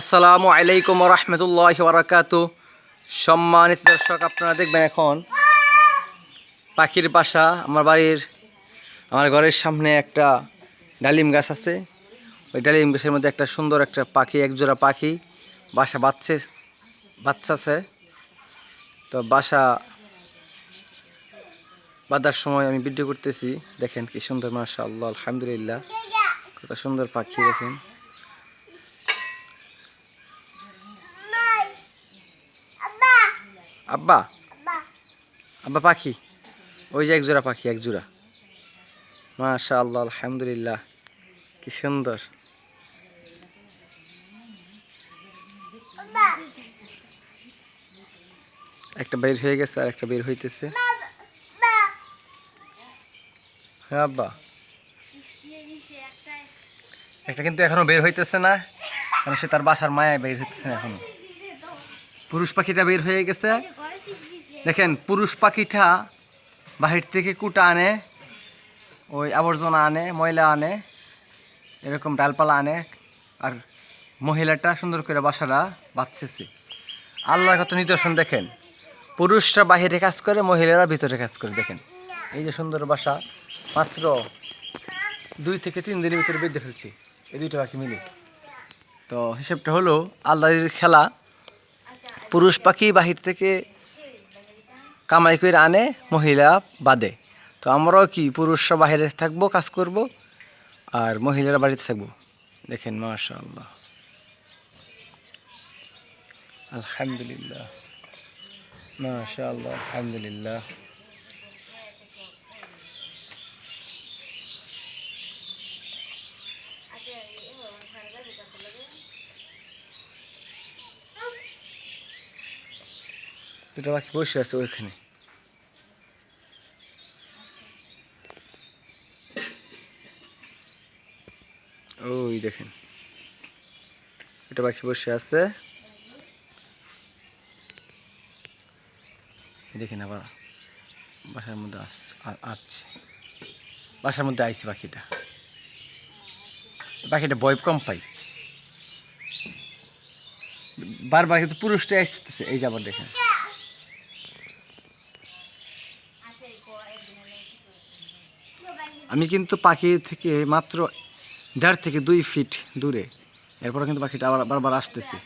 আসসালামু আলাইকুম রহমতুল্লাহ বারাকাতু সম্মানিত দর্শক, আপনারা দেখবেন এখন পাখির বাসা, আমার বাড়ির, আমার ঘরের সামনে একটা ডালিম গাছ আছে। ওই ডালিম গাছের মধ্যে একটা সুন্দর একটা পাখি, একজোড়া পাখি বাসা বাচ্চে বাচ্চা আছে তো বাসা বাঁধার সময় আমি ভিডিও করতেছি। দেখেন কি সুন্দর মাশা আল্লাহ আলহামদুলিল্লাহ। কত সুন্দর পাখি, দেখেন। আব্বা? আব্বা। পাখি? ওই যে একজোড়া পাখি একজোড়া। মাশা আল্লাহ আলহামদুলিল্লাহ। কি সুন্দর। একটা বের হয়ে গেছে আর একটা বের হইতেছে। হ্যাঁ আব্বা। একটা কিন্তু এখনও বের হইতেছে না কারণ সে তার বাসার মায়া বের হইতেছে না এখনও। পুরুষ পাখিটা বের হয়ে গেছে। দেখেন, পুরুষ পাখিটা বাহির থেকে কুটা আনে, ওই আবর্জনা আনে, ময়লা আনে, এরকম ডালপালা আনে, আর মহিলাটা সুন্দর করে বাসাটা বাঁচছেছে আল্লাহর কত নিদর্শন দেখেন। পুরুষরা বাহিরে কাজ করে, মহিলারা ভিতরে কাজ করে, দেখেন। এই যে সুন্দর বাসা, মাত্র দুই থেকে তিন দিনের ভিতরে বেঁধে ফেলছি। এই দুইটা পাখি মিলে। তো হিসেবটা হলো, আল্লাহর খেলা পুরুষ পাখি বাহির থেকে কামাই করে আনে, মহিলা বাদে। তো আমরাও কি পুরুষরা বাহিরে থাকব, কাজ করব, আর মহিলারা বাড়িতে থাকব? দেখেন মাশা আল্লাহ আলহামদুলিল্লাহ। মাশা আল্লাহ আলহামদুলিল্লাহ। দুটো পাখি বসে আছে ওইখানে। ওই দেখেন। এটা পাখি বসে আছে। দেখেন আবার বাসার মধ্যে আস- আসছে। বাসার মধ্যে আইছে পাখিটা পাখিটা বয় কম পাই। বারবার কিন্তু পুরুষটা আসতেছে। এই যে আবার দেখেন। আমি কিন্তু পাখি থেকে মাত্র দেড় থেকে দুই ফিট দূরে। এরপরে কিন্তু পাখিটা আবার বারবার আসতেছে।